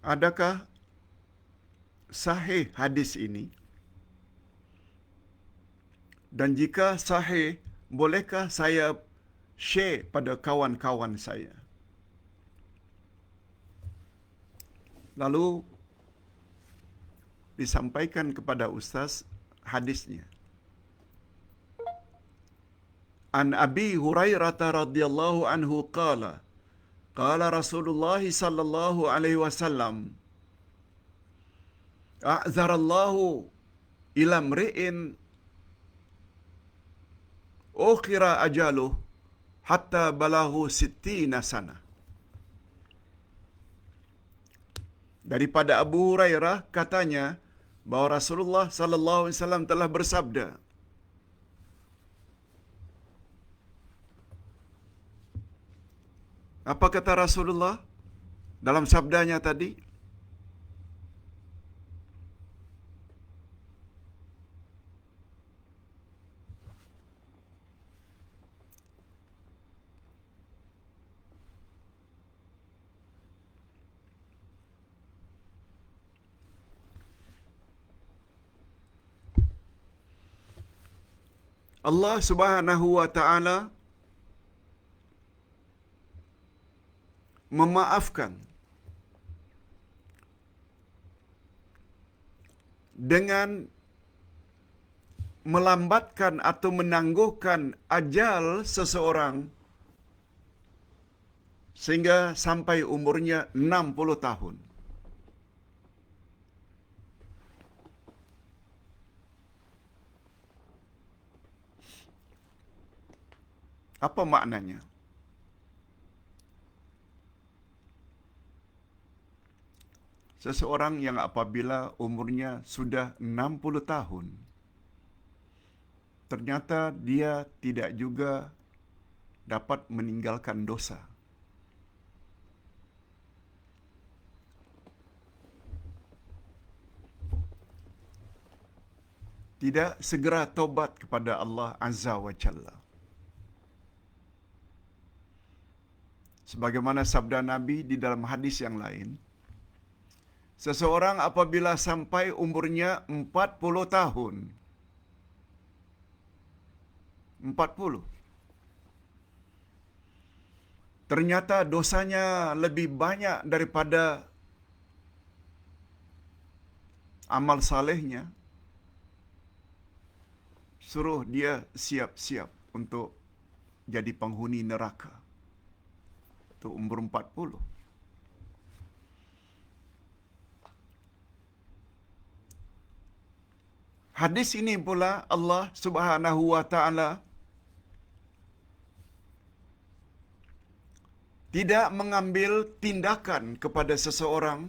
Adakah sahih hadis ini? Dan jika sahih, bolehkah saya share pada kawan-kawan saya? Lalu disampaikan kepada ustaz hadisnya. An Abi Hurairah radhiyallahu anhu qala qala Rasulullah sallallahu alaihi wasallam a'zara Allah ila mri'in ukhira ajaluh hatta balahu sittina sana. Daripada Abu Hurairah katanya bahawa Rasulullah sallallahu alaihi wasallam telah bersabda Apa kata Rasulullah dalam sabdanya tadi? Allah Subhanahu wa taala memaafkan dengan melambatkan atau menangguhkan ajal seseorang sehingga sampai umurnya 60 tahun. Apa maknanya? Seseorang yang apabila umurnya sudah 60 tahun, ternyata dia tidak juga dapat meninggalkan dosa. Tidak segera tobat kepada Allah Azza wa Jalla. Sebagaimana sabda Nabi di dalam hadis yang lain, seseorang apabila sampai umurnya 40 tahun, 40, ternyata dosanya lebih banyak daripada amal salehnya, suruh dia siap-siap untuk jadi penghuni neraka. Itu umur 40. Hadis ini pula Allah Subhanahu wa taala tidak mengambil tindakan kepada seseorang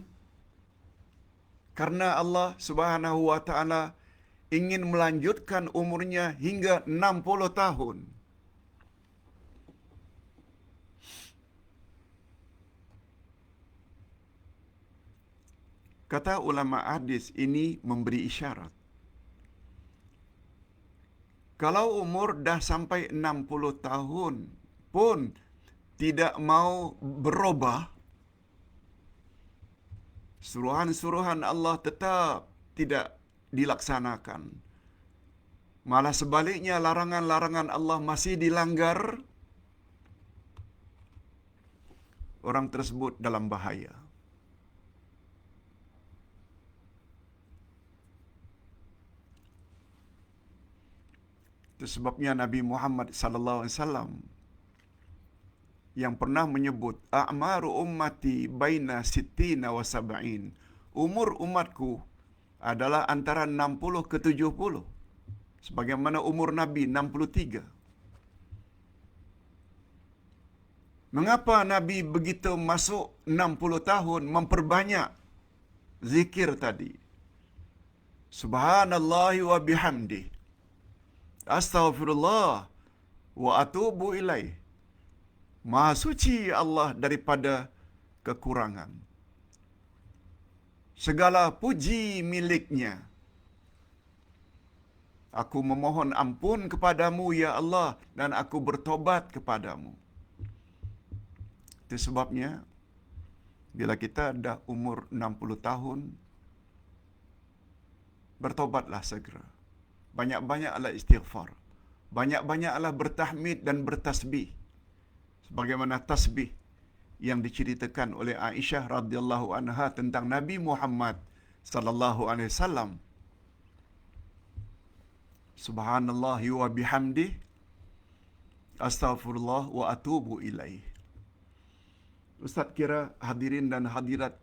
karena Allah Subhanahu wa taala ingin melanjutkan umurnya hingga 60 tahun. Kata ulama hadis ini memberi isyarat. Kalau umur dah sampai 60 tahun pun tidak mau berubah, suruhan-suruhan Allah tetap tidak dilaksanakan. Malah sebaliknya larangan-larangan Allah masih dilanggar, orang tersebut dalam bahaya. Itu sebabnya Nabi Muhammad sallallahu alaihi wasallam yang pernah menyebut a'maru ummati baina sittina wa sab'in. Umur umatku adalah antara 60 ke 70. Sebagaimana umur Nabi 63. Mengapa Nabi begitu masuk 60 tahun memperbanyak zikir tadi? Subhanallah wa bihamdi. Astaghfirullah wa atubu ilaih. Maha suci Allah daripada kekurangan. Segala puji miliknya. Aku memohon ampun kepadamu, Ya Allah, dan aku bertobat kepadamu. Itu sebabnya, Bila kita dah umur 60 tahun, bertobatlah segera. Banyak-banyaklah istighfar. Banyak-banyaklah bertahmid dan bertasbih. Sebagaimana tasbih yang diceritakan oleh Aisyah radhiyallahu anha tentang Nabi Muhammad sallallahu alaihi wasallam. Subhanallah wa bihamdi astaghfirullah wa atubu ilaih. Ustaz kira hadirin dan hadirat